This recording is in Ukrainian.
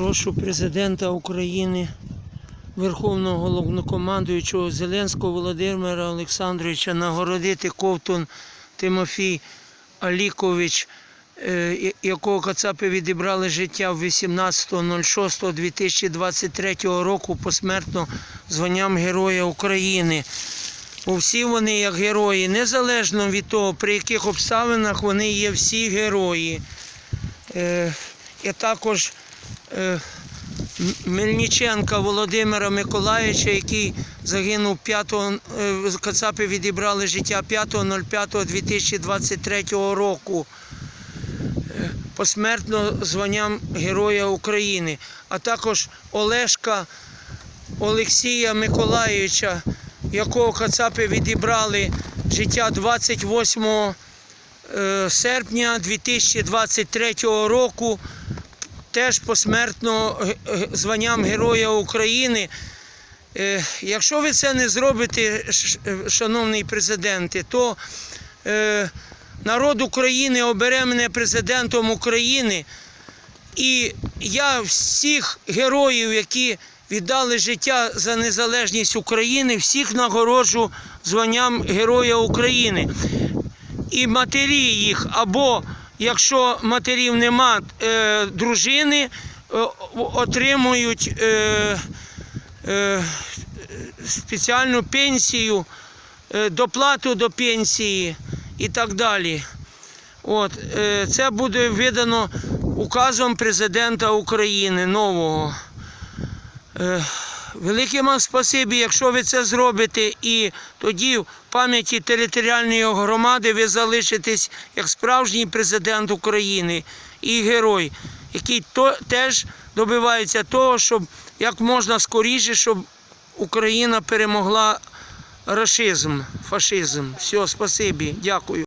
Прошу президента України, Верховного головнокомандуючого Зеленського Володимира Олександровича нагородити Ковтун Тимофій Алікович, е, якого Кацапи відібрали життя 18.06.2023 року посмертно званням Героя України. Бо всі вони як герої, незалежно від того, при яких обставинах вони є всі герої. Е, і також Мельниченка Володимира Миколаївича, який загинув 5, е, Кацапи відібрали життя 5.05.2023 року. Е, Посмертно званням Героя України, а також Олешка Олексія Миколаївича, якого Кацапи відібрали життя 28 е, серпня 2023 року теж посмертно г- г- званням Героя України. Е, Якщо ви це не зробите, е, шановний президенте, то е, народ України обере мене президентом України. І я всіх героїв, які віддали життя за незалежність України, всіх нагороджу званням Героя України і матері їх, або якщо матерів нема, е, дружини е, отримують е, спеціальну пенсію, доплату до пенсії і так далі. От, це буде видано указом президента України нового. Е, Велике вам спасибі, якщо ви це зробите, і тоді в пам'яті територіальної громади ви залишитесь як справжній президент України і герой, який то, теж добивається того, щоб як можна скоріше, щоб Україна перемогла рашизм, фашизм. Все, спасибі, дякую.